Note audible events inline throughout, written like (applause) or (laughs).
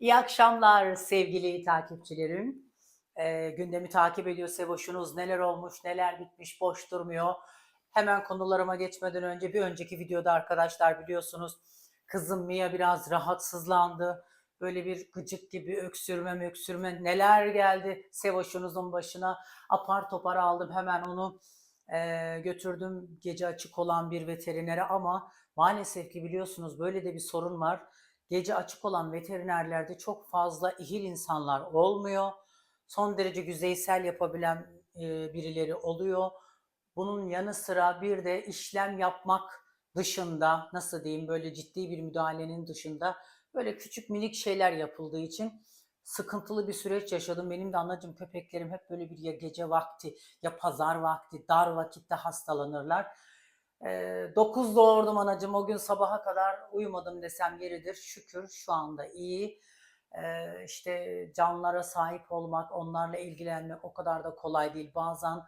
İyi akşamlar sevgili takipçilerim. Ee, gündemi takip ediyor Sevoş'unuz. Neler olmuş, neler bitmiş, boş durmuyor. Hemen konularıma geçmeden önce bir önceki videoda arkadaşlar biliyorsunuz kızım Mia biraz rahatsızlandı. Böyle bir gıcık gibi öksürme öksürme neler geldi Sevoş'unuzun başına. Apar topar aldım hemen onu e, götürdüm gece açık olan bir veterinere ama maalesef ki biliyorsunuz böyle de bir sorun var gece açık olan veterinerlerde çok fazla ihil insanlar olmuyor. Son derece yüzeysel yapabilen e, birileri oluyor. Bunun yanı sıra bir de işlem yapmak dışında nasıl diyeyim böyle ciddi bir müdahalenin dışında böyle küçük minik şeyler yapıldığı için sıkıntılı bir süreç yaşadım. Benim de anacım köpeklerim hep böyle bir ya gece vakti ya pazar vakti dar vakitte hastalanırlar. Ee, 9 doğurdum anacığım. O gün sabaha kadar uyumadım desem yeridir. Şükür şu anda iyi. Ee, işte canlara sahip olmak, onlarla ilgilenmek o kadar da kolay değil. Bazen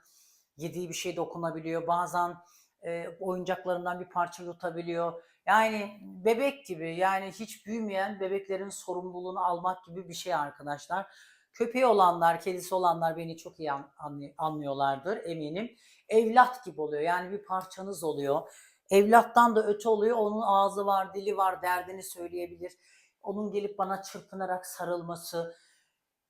yediği bir şey dokunabiliyor. Bazen e, oyuncaklarından bir parça yutabiliyor. Yani bebek gibi yani hiç büyümeyen bebeklerin sorumluluğunu almak gibi bir şey arkadaşlar. Köpeği olanlar, kedisi olanlar beni çok iyi anlıyorlardır eminim evlat gibi oluyor. Yani bir parçanız oluyor. Evlattan da öte oluyor. Onun ağzı var, dili var, derdini söyleyebilir. Onun gelip bana çırpınarak sarılması,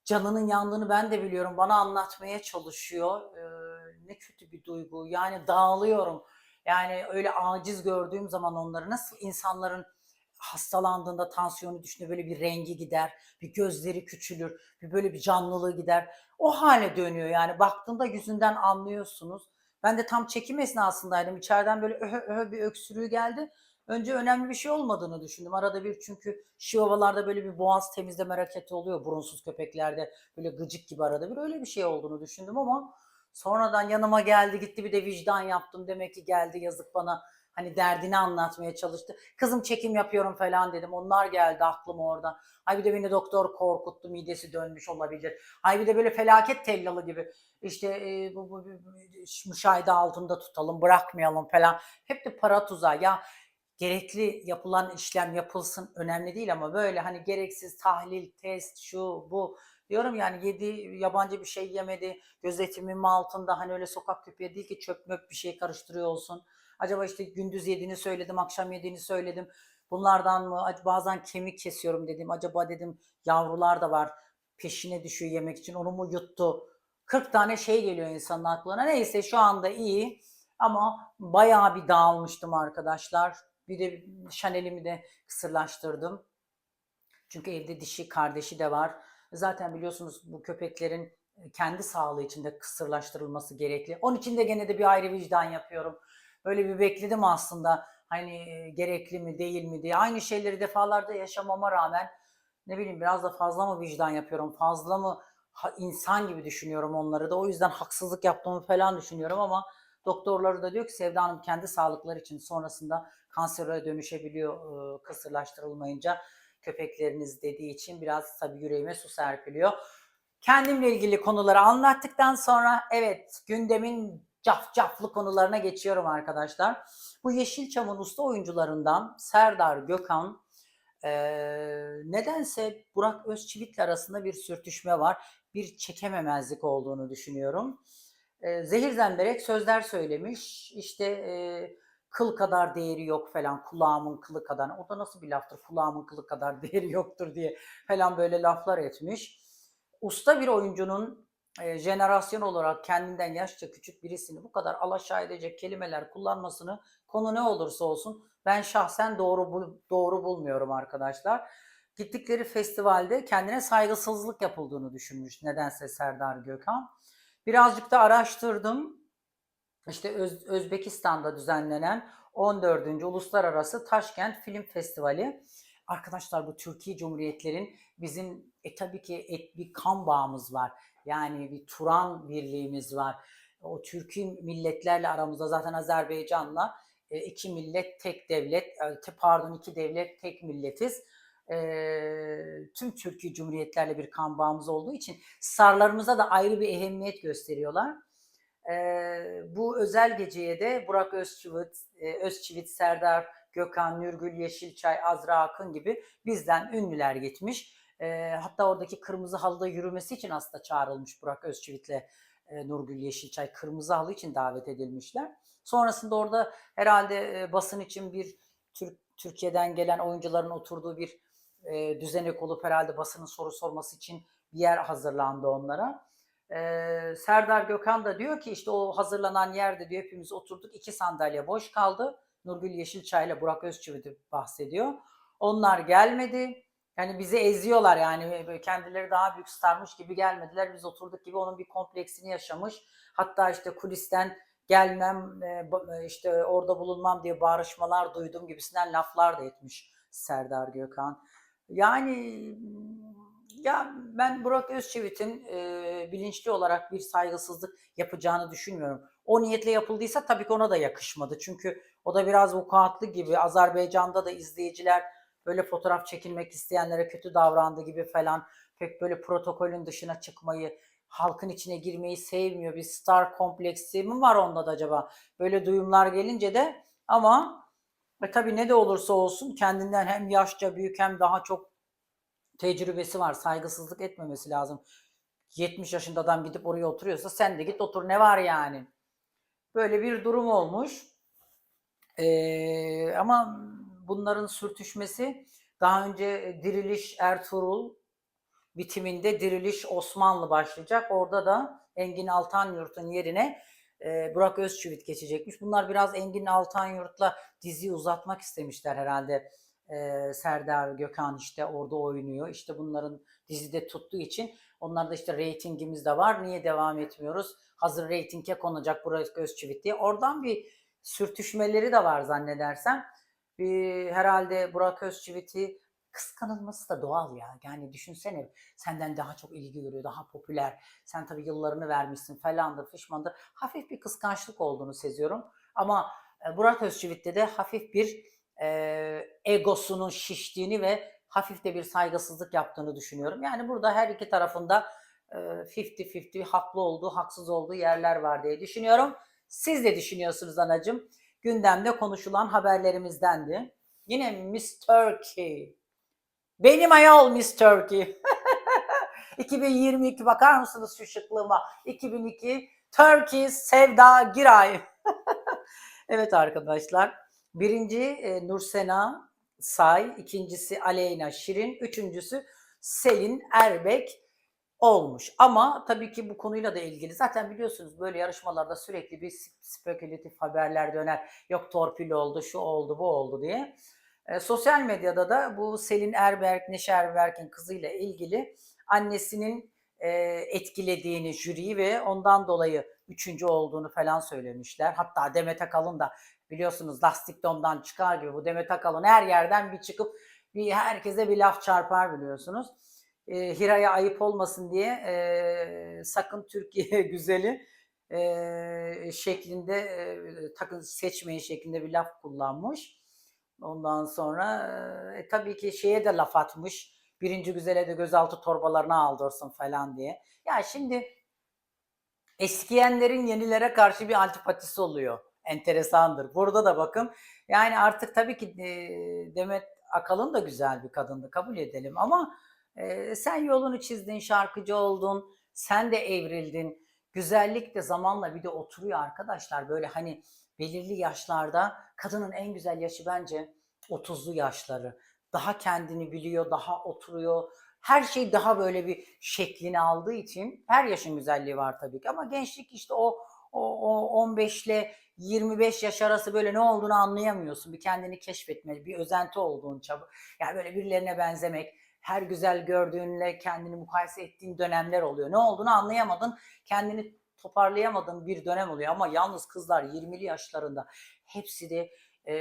canının yandığını ben de biliyorum. Bana anlatmaya çalışıyor. Ee, ne kötü bir duygu. Yani dağılıyorum. Yani öyle aciz gördüğüm zaman onları nasıl insanların hastalandığında tansiyonu düşünce böyle bir rengi gider, bir gözleri küçülür, bir böyle bir canlılığı gider. O hale dönüyor yani baktığında yüzünden anlıyorsunuz. Ben de tam çekim esnasındaydım. İçeriden böyle öhö öhö bir öksürüğü geldi. Önce önemli bir şey olmadığını düşündüm. Arada bir çünkü şivavalarda böyle bir boğaz temizleme hareketi oluyor. Burunsuz köpeklerde böyle gıcık gibi arada bir öyle bir şey olduğunu düşündüm ama sonradan yanıma geldi gitti bir de vicdan yaptım. Demek ki geldi yazık bana hani derdini anlatmaya çalıştı. Kızım çekim yapıyorum falan dedim. Onlar geldi aklıma orada. Ay bir de beni doktor korkuttu midesi dönmüş olabilir. Ay bir de böyle felaket tellalı gibi işte e, bu, bu, bu müşahede altında tutalım bırakmayalım falan. Hep de para tuzağı. Ya gerekli yapılan işlem yapılsın önemli değil ama böyle hani gereksiz tahlil, test, şu bu diyorum yani yedi yabancı bir şey yemedi gözetimim altında hani öyle sokak köpeği değil ki çöp möp bir şey karıştırıyor olsun. Acaba işte gündüz yediğini söyledim, akşam yediğini söyledim. Bunlardan mı? Bazen kemik kesiyorum dedim. Acaba dedim yavrular da var. Peşine düşüyor yemek için. Onu mu yuttu? 40 tane şey geliyor insanın aklına. Neyse şu anda iyi. Ama bayağı bir dağılmıştım arkadaşlar. Bir de Chanel'imi de kısırlaştırdım. Çünkü evde dişi kardeşi de var. Zaten biliyorsunuz bu köpeklerin kendi sağlığı için de kısırlaştırılması gerekli. Onun için de gene de bir ayrı vicdan yapıyorum. Böyle bir bekledim aslında hani gerekli mi değil mi diye. Aynı şeyleri defalarda yaşamama rağmen ne bileyim biraz da fazla mı vicdan yapıyorum, fazla mı insan gibi düşünüyorum onları da. O yüzden haksızlık yaptığımı falan düşünüyorum ama doktorları da diyor ki Sevda Hanım kendi sağlıkları için sonrasında kansere dönüşebiliyor kısırlaştırılmayınca köpekleriniz dediği için biraz tabii yüreğime su serpiliyor. Kendimle ilgili konuları anlattıktan sonra evet gündemin cafcaflı konularına geçiyorum arkadaşlar. Bu Yeşilçam'ın usta oyuncularından Serdar Gökhan eee, nedense Burak Özçivit'le arasında bir sürtüşme var. Bir çekememezlik olduğunu düşünüyorum. Eee, zehir zemberek sözler söylemiş. İşte eee, kıl kadar değeri yok falan kulağımın kılı kadar. O da nasıl bir laftır kulağımın kılı kadar (laughs) değeri yoktur diye falan böyle laflar etmiş. Usta bir oyuncunun e, jenerasyon olarak kendinden yaşça küçük birisini bu kadar alaşağı edecek kelimeler kullanmasını konu ne olursa olsun ben şahsen doğru bul- doğru bulmuyorum arkadaşlar. Gittikleri festivalde kendine saygısızlık yapıldığını düşünmüş nedense Serdar Gökhan. Birazcık da araştırdım. İşte Öz- Özbekistan'da düzenlenen 14. Uluslararası Taşkent Film Festivali. Arkadaşlar bu Türkiye Cumhuriyetlerin bizim e, tabii ki et, bir kan bağımız var. Yani bir Turan birliğimiz var. O Türkiye milletlerle aramızda zaten Azerbaycan'la e, iki millet tek devlet, e, pardon iki devlet tek milletiz. E, tüm Türkiye Cumhuriyetlerle bir kan bağımız olduğu için sarlarımıza da ayrı bir ehemmiyet gösteriyorlar. Bu özel geceye de Burak Özçivit, Özçivit, Serdar Gökhan, Nurgül Yeşilçay, Azra Akın gibi bizden ünlüler gitmiş. E, hatta oradaki kırmızı halıda yürümesi için aslında çağrılmış Burak Özçivit'le e, Nurgül Yeşilçay kırmızı halı için davet edilmişler. Sonrasında orada herhalde e, basın için bir Türk Türkiye'den gelen oyuncuların oturduğu bir e, düzenek olup herhalde basının soru sorması için bir yer hazırlandı onlara. E, Serdar Gökhan da diyor ki işte o hazırlanan yerde diyor hepimiz oturduk iki sandalye boş kaldı. Nurgül Yeşilçay ile Burak Özçivit bahsediyor. Onlar gelmedi. Yani bizi eziyorlar yani kendileri daha büyük starmış gibi gelmediler. Biz oturduk gibi onun bir kompleksini yaşamış. Hatta işte kulisten gelmem e, e, işte orada bulunmam diye bağırışmalar duydum gibisinden laflar da etmiş Serdar Gökhan. Yani ya ben Burak Özçivit'in e, bilinçli olarak bir saygısızlık yapacağını düşünmüyorum. O niyetle yapıldıysa tabii ki ona da yakışmadı. Çünkü o da biraz vukuatlı gibi. Azerbaycan'da da izleyiciler böyle fotoğraf çekilmek isteyenlere kötü davrandı gibi falan. Pek böyle protokolün dışına çıkmayı, halkın içine girmeyi sevmiyor. Bir star kompleksi mi var onda da acaba? Böyle duyumlar gelince de ama e, tabii ne de olursa olsun kendinden hem yaşça büyük hem daha çok tecrübesi var. Saygısızlık etmemesi lazım. 70 yaşında adam gidip oraya oturuyorsa sen de git otur ne var yani. Böyle bir durum olmuş. Ee, ama bunların sürtüşmesi daha önce Diriliş Ertuğrul bitiminde Diriliş Osmanlı başlayacak. Orada da Engin Altanyurt'un yerine e, Burak Özçivit geçecekmiş. Bunlar biraz Engin Altanyurt'la diziyi uzatmak istemişler herhalde. E, Serdar Gökhan işte orada oynuyor. İşte bunların dizide tuttuğu için onlar da işte reytingimiz de var. Niye devam etmiyoruz? Hazır reytinge konacak Burak Özçivit diye. Oradan bir sürtüşmeleri de var zannedersem. Herhalde Burak Özçivit'i kıskanılması da doğal ya. Yani düşünsene senden daha çok ilgi görüyor, daha popüler. Sen tabii yıllarını vermişsin falandır, fişmandır. Hafif bir kıskançlık olduğunu seziyorum. Ama e, Burak Özçivit'te de hafif bir e, egosunun şiştiğini ve hafif de bir saygısızlık yaptığını düşünüyorum. Yani burada her iki tarafında e, 50-50 haklı olduğu, haksız olduğu yerler var diye düşünüyorum. Siz de düşünüyorsunuz anacığım. Gündemde konuşulan haberlerimizdendi. Yine Miss Turkey. Benim ayol Miss Turkey. (laughs) 2022 bakar mısınız şu şıklığıma? 2002 Turkey Sevda Giray. (laughs) evet arkadaşlar. Birinci e, Nursena Say, ikincisi Aleyna Şirin, üçüncüsü Selin Erbek olmuş. Ama tabii ki bu konuyla da ilgili. Zaten biliyorsunuz böyle yarışmalarda sürekli bir spekülatif haberler döner. Yok torpil oldu, şu oldu, bu oldu diye. E, sosyal medyada da bu Selin Erberk, Neşe Erberk'in kızıyla ilgili annesinin e, etkilediğini jüriyi ve ondan dolayı üçüncü olduğunu falan söylemişler. Hatta Demet Akalın da biliyorsunuz lastik domdan çıkar gibi bu Demet Akalın her yerden bir çıkıp bir herkese bir laf çarpar biliyorsunuz. E, Hira'ya ayıp olmasın diye e, sakın Türkiye (laughs) güzeli e, şeklinde e, takın seçmeyin şeklinde bir laf kullanmış. Ondan sonra e, tabii ki şeye de laf atmış. Birinci güzele de gözaltı torbalarına aldırsın falan diye. Ya şimdi eskiyenlerin yenilere karşı bir antipatisi oluyor. Enteresandır. Burada da bakın. Yani artık tabii ki e, Demet Akalın da güzel bir kadındı kabul edelim ama e, sen yolunu çizdin, şarkıcı oldun, sen de evrildin. Güzellik de zamanla bir de oturuyor arkadaşlar. Böyle hani belirli yaşlarda kadının en güzel yaşı bence 30'lu yaşları. Daha kendini biliyor, daha oturuyor. Her şey daha böyle bir şeklini aldığı için her yaşın güzelliği var tabii ki ama gençlik işte o o, o 15 ile 25 yaş arası böyle ne olduğunu anlayamıyorsun. Bir kendini keşfetmeli, bir özenti olduğun çabuk. Yani böyle birilerine benzemek, her güzel gördüğünle kendini mukayese ettiğin dönemler oluyor. Ne olduğunu anlayamadın, kendini toparlayamadığın bir dönem oluyor. Ama yalnız kızlar 20'li yaşlarında hepsi de e,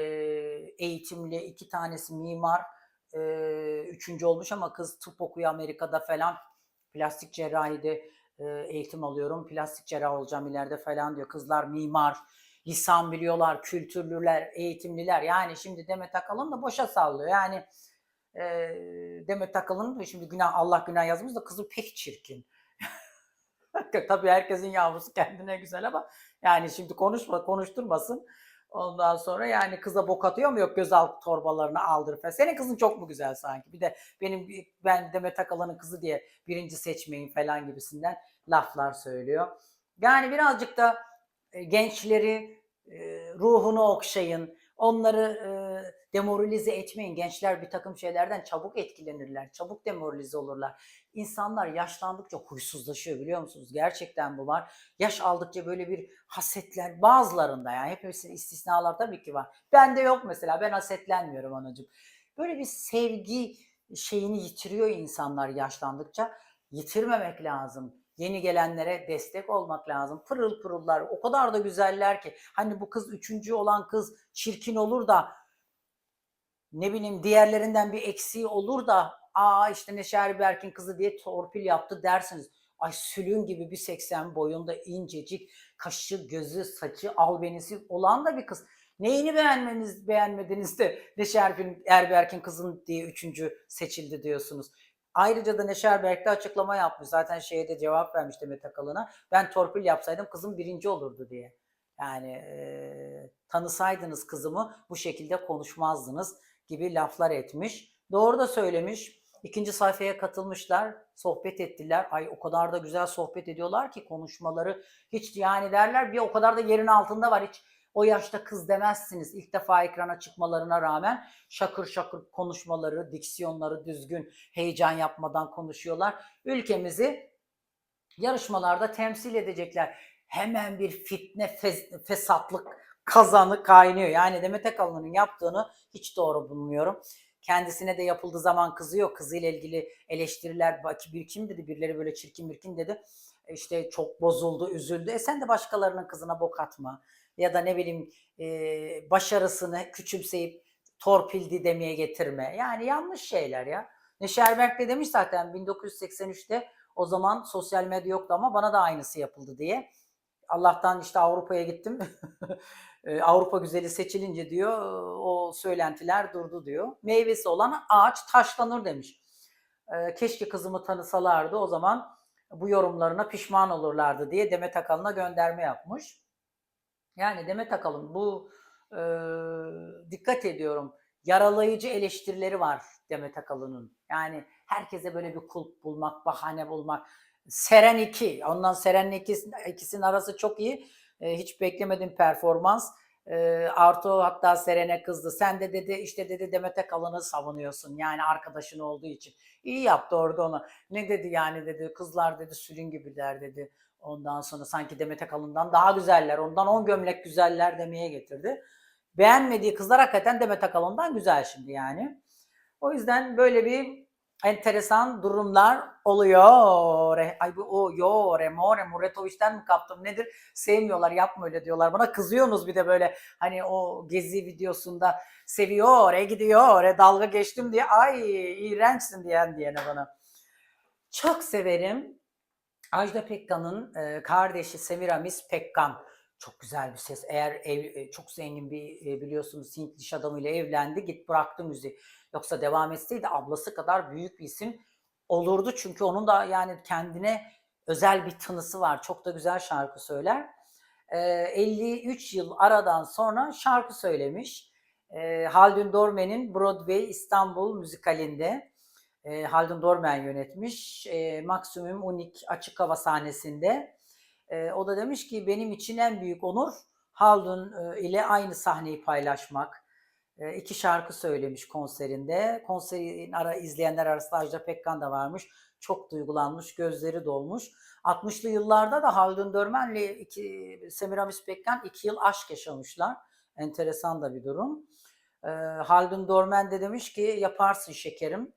eğitimli, iki tanesi mimar, e, üçüncü olmuş ama kız tıp okuyor Amerika'da falan. Plastik cerrahide e, eğitim alıyorum, plastik cerrah olacağım ileride falan diyor. Kızlar mimar, lisan biliyorlar, kültürlüler, eğitimliler. Yani şimdi Demet Akalın da boşa sallıyor. Yani e, Demet Akalın şimdi günah Allah günah yazmış da kızı pek çirkin. (laughs) Tabii herkesin yavrusu kendine güzel ama yani şimdi konuşma konuşturmasın. Ondan sonra yani kıza bok atıyor mu yok gözaltı torbalarını aldır falan. Senin kızın çok mu güzel sanki? Bir de benim ben Demet Akalın'ın kızı diye birinci seçmeyin falan gibisinden laflar söylüyor. Yani birazcık da e, gençleri e, ruhunu okşayın. Onları e, demoralize etmeyin. Gençler bir takım şeylerden çabuk etkilenirler. Çabuk demoralize olurlar. İnsanlar yaşlandıkça huysuzlaşıyor biliyor musunuz? Gerçekten bu var. Yaş aldıkça böyle bir hasetler bazılarında yani hepimizin istisnalar tabii ki var. Bende yok mesela ben hasetlenmiyorum anacığım. Böyle bir sevgi şeyini yitiriyor insanlar yaşlandıkça. Yitirmemek lazım. Yeni gelenlere destek olmak lazım. Pırıl pırıllar o kadar da güzeller ki. Hani bu kız üçüncü olan kız çirkin olur da ne bileyim diğerlerinden bir eksiği olur da aa işte Neşe Berk'in kızı diye torpil yaptı dersiniz. Ay sülün gibi bir 80 boyunda incecik kaşı, gözü, saçı, albenisi olan da bir kız. Neyini beğenmeniz, beğenmediniz de Neşe Erberk'in kızın diye üçüncü seçildi diyorsunuz. Ayrıca da Neşe Erberk de açıklama yapmış. Zaten şeye de cevap vermiş Demet Akalın'a. Ben torpil yapsaydım kızım birinci olurdu diye. Yani e, tanısaydınız kızımı bu şekilde konuşmazdınız gibi laflar etmiş. Doğru da söylemiş. İkinci sayfaya katılmışlar, sohbet ettiler. Ay o kadar da güzel sohbet ediyorlar ki konuşmaları hiç yani derler bir o kadar da yerin altında var hiç o yaşta kız demezsiniz. İlk defa ekrana çıkmalarına rağmen şakır şakır konuşmaları, diksiyonları düzgün, heyecan yapmadan konuşuyorlar. Ülkemizi yarışmalarda temsil edecekler. Hemen bir fitne, fes- fesatlık kazanı kaynıyor. Yani Demet Akalın'ın yaptığını hiç doğru bulmuyorum. Kendisine de yapıldığı zaman kızıyor. Kızıyla ilgili eleştiriler bir kim dedi birileri böyle çirkin mirkin dedi. E İşte çok bozuldu, üzüldü. E sen de başkalarının kızına bok atma. Ya da ne bileyim e, başarısını küçümseyip torpildi demeye getirme. Yani yanlış şeyler ya. Neşe Erberk de demiş zaten 1983'te o zaman sosyal medya yoktu ama bana da aynısı yapıldı diye. Allah'tan işte Avrupa'ya gittim. (laughs) E, Avrupa güzeli seçilince diyor o söylentiler durdu diyor. Meyvesi olan ağaç taşlanır demiş. E, Keşke kızımı tanısalardı o zaman bu yorumlarına pişman olurlardı diye Demet Akalın'a gönderme yapmış. Yani Demet Akalın bu e, dikkat ediyorum yaralayıcı eleştirileri var Demet Akalın'ın. Yani herkese böyle bir kulp bulmak, bahane bulmak. Seren 2, ondan ikisinin, ikisinin arası çok iyi. E, hiç beklemedim performans. E, Arto hatta Seren'e kızdı. Sen de dedi işte dedi Demet Akalın'ı savunuyorsun. Yani arkadaşın olduğu için. İyi yaptı orada onu. Ne dedi yani dedi kızlar dedi sülün gibiler dedi. Ondan sonra sanki Demet Akalın'dan daha güzeller. Ondan 10 gömlek güzeller demeye getirdi. Beğenmediği kızlar hakikaten Demet Akalın'dan güzel şimdi yani. O yüzden böyle bir enteresan durumlar oluyor. Ay bu o yo remore Muratoviç'ten mi kaptım nedir? Sevmiyorlar yapma öyle diyorlar. Bana kızıyorsunuz bir de böyle hani o gezi videosunda seviyor, e gidiyor, e dalga geçtim diye ay iğrençsin diyen diyene bana. Çok severim. Ajda Pekkan'ın e, kardeşi Semiramis Pekkan. Çok güzel bir ses. Eğer ev, e, çok zengin bir e, biliyorsunuz Hint iş adamıyla evlendi. Git bıraktı müziği. Yoksa devam etseydi ablası kadar büyük bir isim olurdu. Çünkü onun da yani kendine özel bir tınısı var. Çok da güzel şarkı söyler. E, 53 yıl aradan sonra şarkı söylemiş. E, Haldun Dorme'nin Broadway İstanbul müzikalinde. E, Haldun Dormen yönetmiş. E, Maksimum Unik açık hava sahnesinde. E, o da demiş ki benim için en büyük onur Haldun e, ile aynı sahneyi paylaşmak. E, iki şarkı söylemiş konserinde. Konserin ara izleyenler arasında Ajda Pekkan da varmış. Çok duygulanmış, gözleri dolmuş. 60'lı yıllarda da Haldun Dörmen'le iki, Semiramis Pekkan iki yıl aşk yaşamışlar. Enteresan da bir durum. E, Haldun Dormen de demiş ki yaparsın şekerim.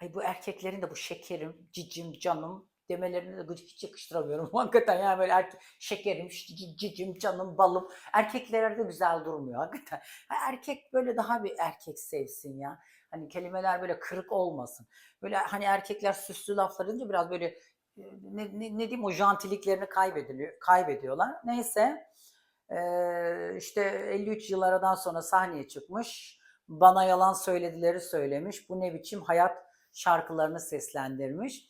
Ay bu erkeklerin de bu şekerim, cicim, canım demelerini de gıcık hiç yakıştıramıyorum. (laughs) Hakikaten yani böyle erkek, şekerim, cici- cicim, canım, balım. Erkeklerde de güzel durmuyor hakikaten. Ha, Erkek böyle daha bir erkek sevsin ya. Hani kelimeler böyle kırık olmasın. Böyle hani erkekler süslü laflar edince biraz böyle e, ne, ne, ne diyeyim o jantiliklerini kaybediliyor, kaybediyorlar. Neyse ee, işte 53 yıl aradan sonra sahneye çıkmış. Bana yalan söyledileri söylemiş. Bu ne biçim hayat şarkılarını seslendirmiş.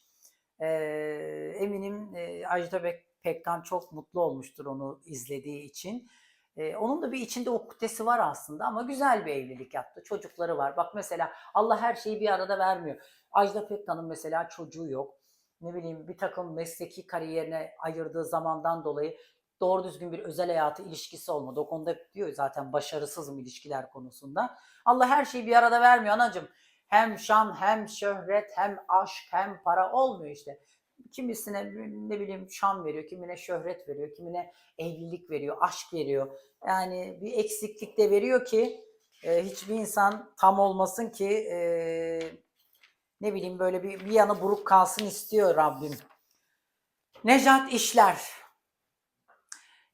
Ee, eminim e, Ajda Pekkan çok mutlu olmuştur onu izlediği için. E, onun da bir içinde ukdesi var aslında ama güzel bir evlilik yaptı. Çocukları var. Bak mesela Allah her şeyi bir arada vermiyor. Ajda Pekkan'ın mesela çocuğu yok. Ne bileyim bir takım mesleki kariyerine ayırdığı zamandan dolayı doğru düzgün bir özel hayatı ilişkisi olmadı. O konuda diyor zaten başarısızım ilişkiler konusunda. Allah her şeyi bir arada vermiyor anacığım. Hem şan hem şöhret hem aşk hem para olmuyor işte. Kimisine ne bileyim şan veriyor, kimine şöhret veriyor, kimine evlilik veriyor, aşk veriyor. Yani bir eksiklik de veriyor ki e, hiçbir insan tam olmasın ki e, ne bileyim böyle bir, bir yanı buruk kalsın istiyor Rabbim. Nejat İşler.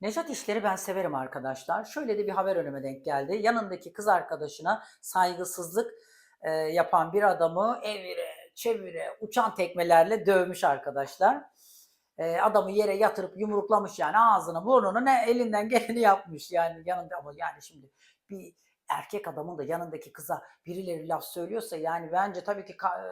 Nejat İşler'i ben severim arkadaşlar. Şöyle de bir haber önüme denk geldi. Yanındaki kız arkadaşına saygısızlık e, yapan bir adamı evire, çevire, uçan tekmelerle dövmüş arkadaşlar. E, adamı yere yatırıp yumruklamış yani ağzını, burnunu ne elinden geleni yapmış yani yanında ama yani şimdi bir erkek adamın da yanındaki kıza birileri laf söylüyorsa yani bence tabii ki e,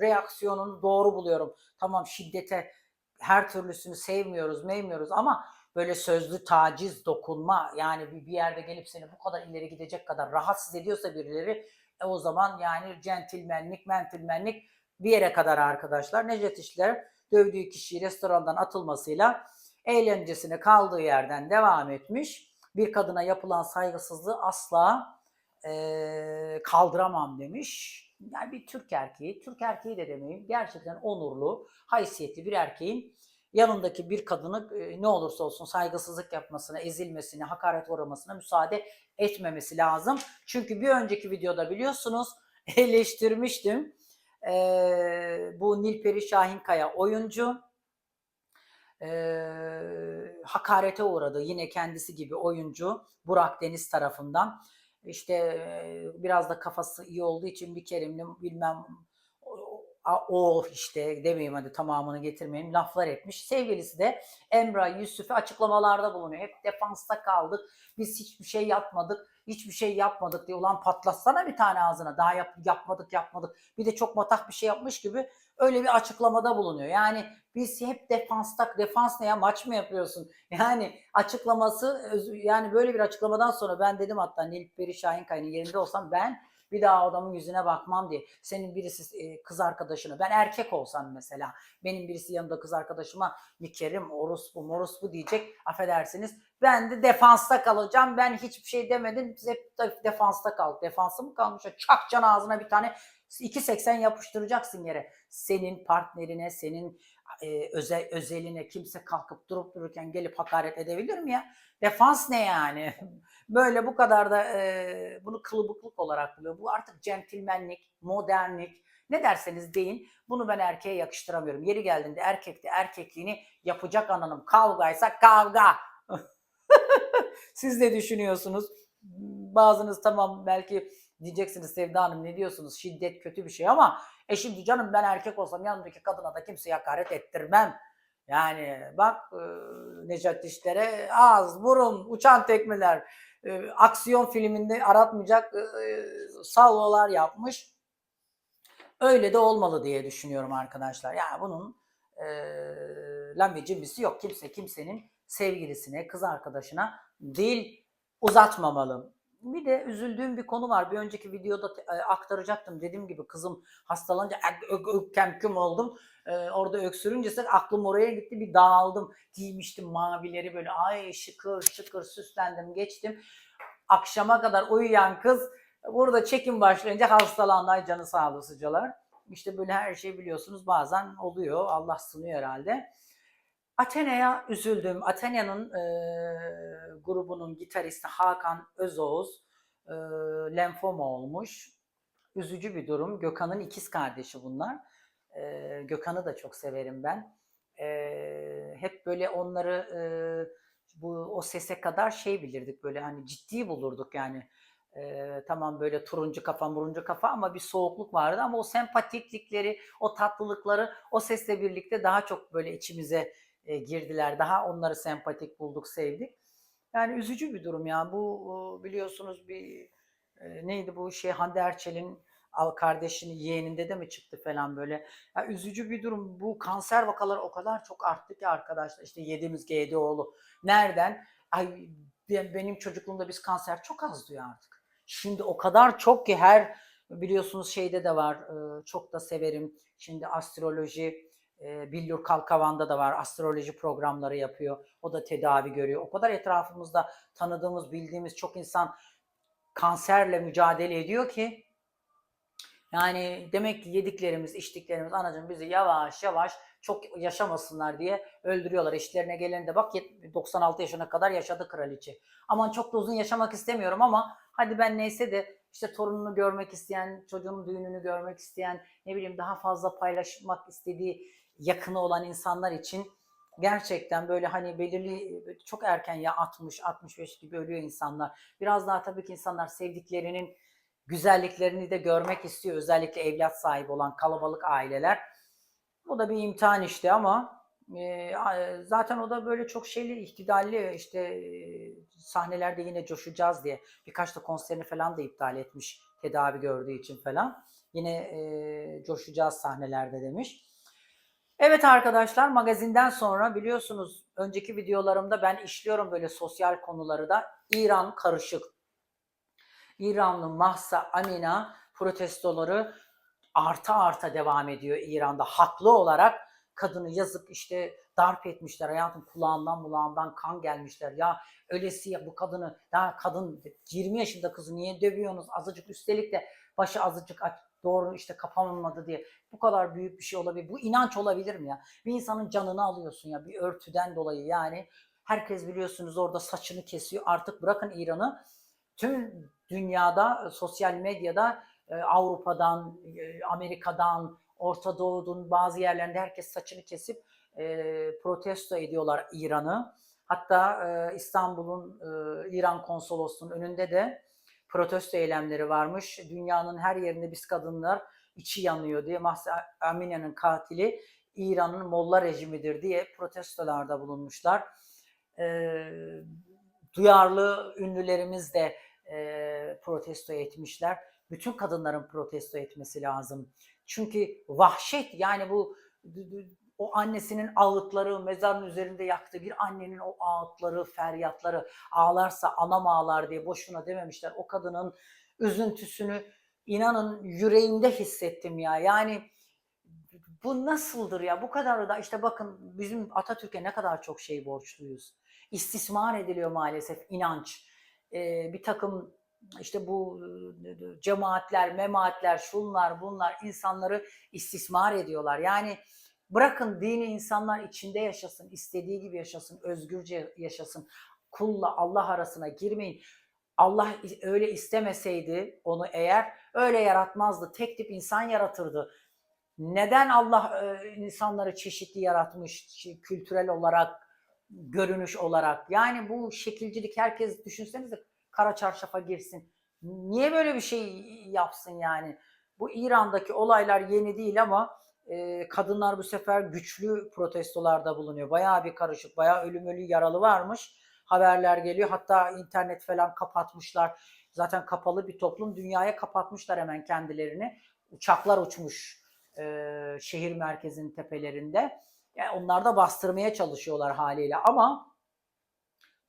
reaksiyonunu doğru buluyorum. Tamam şiddete her türlüsünü sevmiyoruz, meymiyoruz ama böyle sözlü taciz, dokunma yani bir, bir yerde gelip seni bu kadar ileri gidecek kadar rahatsız ediyorsa birileri e, o zaman yani centilmenlik, mentilmenlik bir yere kadar arkadaşlar. Necdet İşler dövdüğü kişiyi restorandan atılmasıyla eğlencesine kaldığı yerden devam etmiş. Bir kadına yapılan saygısızlığı asla eee, kaldıramam demiş. Yani bir Türk erkeği, Türk erkeği de demeyeyim, gerçekten onurlu, haysiyetli bir erkeğin yanındaki bir kadını e, ne olursa olsun saygısızlık yapmasına, ezilmesine, hakaret uğramasına müsaade etmemesi lazım. Çünkü bir önceki videoda biliyorsunuz (laughs) eleştirmiştim. Ee, bu Nilperi Şahinkaya oyuncu ee, hakarete uğradı. Yine kendisi gibi oyuncu Burak Deniz tarafından. İşte e, biraz da kafası iyi olduğu için bir kerimli bilmem o, işte demeyeyim hadi tamamını getirmeyeyim laflar etmiş. Sevgilisi de Emrah Yusuf'u açıklamalarda bulunuyor. Hep defansta kaldık. Biz hiçbir şey yapmadık. Hiçbir şey yapmadık diye. Ulan patlatsana bir tane ağzına. Daha yap, yapmadık yapmadık. Bir de çok matah bir şey yapmış gibi öyle bir açıklamada bulunuyor. Yani biz hep defansta, defans ne ya maç mı yapıyorsun? (laughs) Yani açıklaması yani böyle bir açıklamadan sonra ben dedim hatta Nilperi Şahinkaya'nın yerinde olsam ben bir daha adamın yüzüne bakmam diye. Senin birisi e, kız arkadaşını ben erkek olsam mesela benim birisi yanında kız arkadaşıma nikerim orospu morospu diyecek affedersiniz. Ben de defansta kalacağım. Ben hiçbir şey demedim. Biz hep de- defansta kaldık. Defansa mı kalmış? Çakcan ağzına bir tane 2.80 yapıştıracaksın yere. Senin partnerine, senin e, özel, özeline kimse kalkıp durup dururken gelip hakaret edebilir mi ya? Defans ne yani? (laughs) Böyle bu kadar da e, bunu kılıbıklık olarak buluyor. Bu artık centilmenlik, modernlik. Ne derseniz deyin. Bunu ben erkeğe yakıştıramıyorum. Yeri geldiğinde erkek de erkekliğini yapacak ananım. Kavgaysa kavga. (laughs) Siz ne düşünüyorsunuz? Bazınız tamam belki diyeceksiniz Sevda Hanım ne diyorsunuz? Şiddet kötü bir şey ama e şimdi canım ben erkek olsam yanımdaki kadına da kimseye hakaret ettirmem. Yani bak e, Necat İşler'e ağız, burun, uçan tekmeler, e, aksiyon filminde aratmayacak e, salvolar yapmış. Öyle de olmalı diye düşünüyorum arkadaşlar. Yani bunun e, lambe cimbisi yok. Kimse kimsenin sevgilisine, kız arkadaşına dil uzatmamalı. Bir de üzüldüğüm bir konu var. Bir önceki videoda e, aktaracaktım. Dediğim gibi kızım hastalanınca ök- ök- oldum. E, orada öksürünce aklım oraya gitti. Bir dağıldım. Giymiştim mavileri böyle. Ay şıkır şıkır süslendim geçtim. Akşama kadar uyuyan kız burada çekim başlayınca hastalandı. Ay canı sağlığı İşte böyle her şey biliyorsunuz bazen oluyor. Allah sınıyor herhalde. Athena'ya üzüldüm. Athena'nın e, grubunun gitaristi Hakan Özoğuz e, lenfoma olmuş. Üzücü bir durum. Gökhan'ın ikiz kardeşi bunlar. E, Gökhan'ı da çok severim ben. E, hep böyle onları e, bu o sese kadar şey bilirdik böyle hani ciddi bulurduk yani. E, tamam böyle turuncu kafa muruncu kafa ama bir soğukluk vardı ama o sempatiklikleri, o tatlılıkları o sesle birlikte daha çok böyle içimize e, girdiler. Daha onları sempatik bulduk, sevdik. Yani üzücü bir durum ya. Bu e, biliyorsunuz bir e, neydi bu şey Hande Erçel'in al kardeşinin yeğeninde de mi çıktı falan böyle. Ya üzücü bir durum. Bu kanser vakaları o kadar çok arttı ki arkadaşlar. İşte yediğimiz GDO'lu. Nereden? ay ben- benim çocukluğumda biz kanser çok az diyor artık. Şimdi o kadar çok ki her biliyorsunuz şeyde de var çok da severim. Şimdi astroloji e, Billur Kalkavan'da da var astroloji programları yapıyor. O da tedavi görüyor. O kadar etrafımızda tanıdığımız bildiğimiz çok insan kanserle mücadele ediyor ki yani demek ki yediklerimiz, içtiklerimiz anacığım bizi yavaş yavaş çok yaşamasınlar diye öldürüyorlar. İşlerine geleni de bak yet- 96 yaşına kadar yaşadı kraliçe. Aman çok da uzun yaşamak istemiyorum ama hadi ben neyse de işte torununu görmek isteyen, çocuğunun düğününü görmek isteyen, ne bileyim daha fazla paylaşmak istediği yakını olan insanlar için gerçekten böyle hani belirli çok erken ya 60 65 gibi ölüyor insanlar. Biraz daha tabii ki insanlar sevdiklerinin güzelliklerini de görmek istiyor. Özellikle evlat sahibi olan kalabalık aileler. Bu da bir imtihan işte ama e, zaten o da böyle çok şeyli, ihtidalli işte e, sahnelerde yine coşacağız diye birkaç da konserini falan da iptal etmiş tedavi gördüğü için falan. Yine e, coşacağız sahnelerde demiş. Evet arkadaşlar magazinden sonra biliyorsunuz önceki videolarımda ben işliyorum böyle sosyal konuları da. İran karışık. İranlı Mahsa Amina protestoları arta arta devam ediyor İran'da. Haklı olarak kadını yazık işte darp etmişler. Hayatım kulağından mulağından kan gelmişler. Ya öylesi ya bu kadını ya kadın 20 yaşında kızı niye dövüyorsunuz? Azıcık üstelik de başı azıcık doğru işte kapanmadı diye. Bu kadar büyük bir şey olabilir. Bu inanç olabilir mi ya? Bir insanın canını alıyorsun ya bir örtüden dolayı yani. Herkes biliyorsunuz orada saçını kesiyor. Artık bırakın İran'ı. Tüm dünyada sosyal medyada e, Avrupa'dan, e, Amerika'dan, Orta Doğu'nun bazı yerlerinde herkes saçını kesip e, protesto ediyorlar İran'ı. Hatta İstanbul'un İran konsolosluğunun önünde de protesto eylemleri varmış. Dünyanın her yerinde biz kadınlar içi yanıyor diye Mahsa Amine'nin katili İran'ın Molla rejimidir diye protestolarda bulunmuşlar. E, duyarlı ünlülerimiz de e, protesto etmişler. Bütün kadınların protesto etmesi lazım. Çünkü vahşet yani bu o annesinin ağıtları, mezarın üzerinde yaktığı bir annenin o ağıtları, feryatları ağlarsa anam ağlar diye boşuna dememişler. O kadının üzüntüsünü inanın yüreğimde hissettim ya. Yani bu nasıldır ya? Bu kadar da işte bakın bizim Atatürk'e ne kadar çok şey borçluyuz. İstismar ediliyor maalesef inanç. Ee, bir takım işte bu e, cemaatler, memaatler, şunlar, bunlar insanları istismar ediyorlar. Yani bırakın dini insanlar içinde yaşasın, istediği gibi yaşasın, özgürce yaşasın. Kulla Allah arasına girmeyin. Allah öyle istemeseydi onu eğer öyle yaratmazdı. Tek tip insan yaratırdı. Neden Allah e, insanları çeşitli yaratmış kültürel olarak, görünüş olarak? Yani bu şekilcilik herkes düşünsenize kara çarşafa girsin. Niye böyle bir şey yapsın yani? Bu İran'daki olaylar yeni değil ama e, kadınlar bu sefer güçlü protestolarda bulunuyor. Bayağı bir karışık, bayağı ölüm ölü yaralı varmış. Haberler geliyor. Hatta internet falan kapatmışlar. Zaten kapalı bir toplum. Dünyaya kapatmışlar hemen kendilerini. Uçaklar uçmuş e, şehir merkezinin tepelerinde. Yani onlar da bastırmaya çalışıyorlar haliyle ama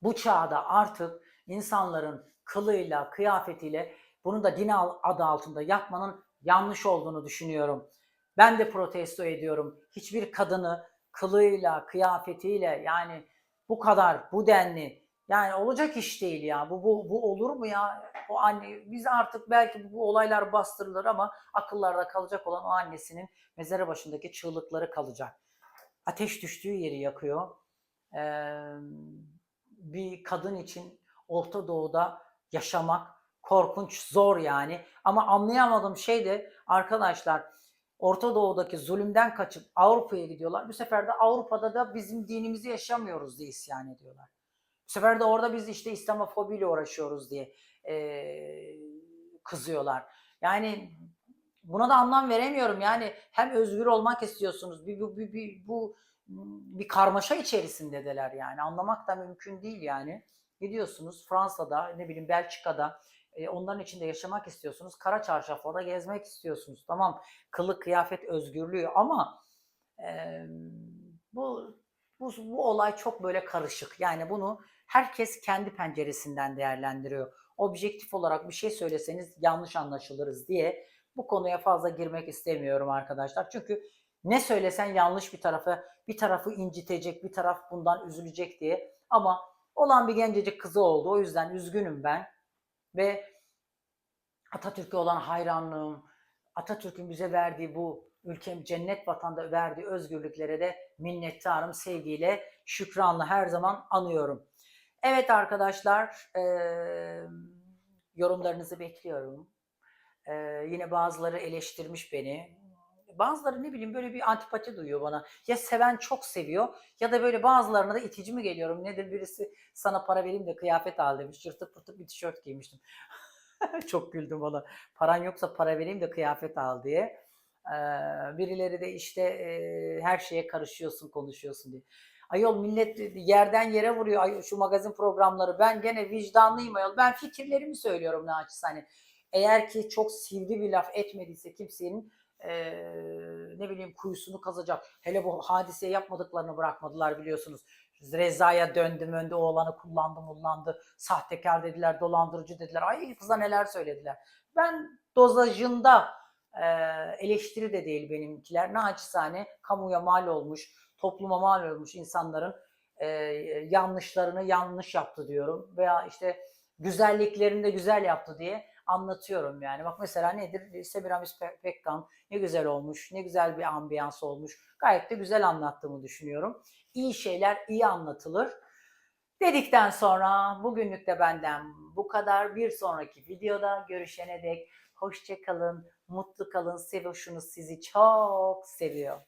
bu çağda artık insanların kılıyla, kıyafetiyle bunu da din adı altında yapmanın yanlış olduğunu düşünüyorum. Ben de protesto ediyorum. Hiçbir kadını kılıyla, kıyafetiyle yani bu kadar, bu denli yani olacak iş değil ya. Bu, bu, bu olur mu ya? O anne biz artık belki bu, olaylar bastırılır ama akıllarda kalacak olan o annesinin mezarı başındaki çığlıkları kalacak. Ateş düştüğü yeri yakıyor. Ee, bir kadın için Orta Doğu'da yaşamak korkunç, zor yani. Ama anlayamadığım şey de arkadaşlar Orta Doğu'daki zulümden kaçıp Avrupa'ya gidiyorlar. Bu sefer de Avrupa'da da bizim dinimizi yaşamıyoruz diye isyan ediyorlar. Bu sefer de orada biz işte İslamofobiyle uğraşıyoruz diye e, kızıyorlar. Yani buna da anlam veremiyorum. Yani hem özgür olmak istiyorsunuz. Bir, bir, bir, bir, bu bir karmaşa içerisindeler yani. Anlamak da mümkün değil yani. Gidiyorsunuz Fransa'da, ne bileyim Belçika'da e, onların içinde yaşamak istiyorsunuz. Kara çarşaflarda gezmek istiyorsunuz. Tamam kılık kıyafet özgürlüğü ama e, bu, bu bu olay çok böyle karışık. Yani bunu herkes kendi penceresinden değerlendiriyor. Objektif olarak bir şey söyleseniz yanlış anlaşılırız diye bu konuya fazla girmek istemiyorum arkadaşlar. Çünkü ne söylesen yanlış bir tarafı, bir tarafı incitecek, bir taraf bundan üzülecek diye. Ama olan bir gencecik kızı oldu. O yüzden üzgünüm ben. Ve Atatürk'e olan hayranlığım, Atatürk'ün bize verdiği bu ülkem cennet vatanda verdiği özgürlüklere de minnettarım, sevgiyle, şükranla her zaman anıyorum. Evet arkadaşlar, eee, yorumlarınızı bekliyorum. Eee, yine bazıları eleştirmiş beni. Bazıları ne bileyim böyle bir antipati duyuyor bana. Ya seven çok seviyor ya da böyle bazılarına da itici mi geliyorum? Nedir birisi sana para vereyim de kıyafet al demiş. Yırtık pırtık bir tişört giymiştim. (laughs) çok güldüm bana. Paran yoksa para vereyim de kıyafet al diye. Ee, birileri de işte e, her şeye karışıyorsun, konuşuyorsun diye. Ayol millet yerden yere vuruyor ay, şu magazin programları. Ben gene vicdanlıyım ayol. Ben fikirlerimi söylüyorum naçizane. Eğer ki çok sivri bir laf etmediyse kimsenin e, ne bileyim kuyusunu kazacak. Hele bu hadiseye yapmadıklarını bırakmadılar biliyorsunuz. Reza'ya döndü möndü oğlanı kullandı mullandı. Sahtekar dediler, dolandırıcı dediler. Ay kıza neler söylediler. Ben dozajında e, eleştiri de değil benimkiler. Naçizane kamuya mal olmuş, topluma mal olmuş insanların e, yanlışlarını yanlış yaptı diyorum. Veya işte güzelliklerini de güzel yaptı diye anlatıyorum yani. Bak mesela nedir? Semiramis Pe- Pekkan ne güzel olmuş, ne güzel bir ambiyans olmuş. Gayet de güzel anlattığımı düşünüyorum. İyi şeyler iyi anlatılır. Dedikten sonra bugünlük de benden bu kadar. Bir sonraki videoda görüşene dek hoşça kalın, mutlu kalın, seviyorsunuz sizi çok seviyor.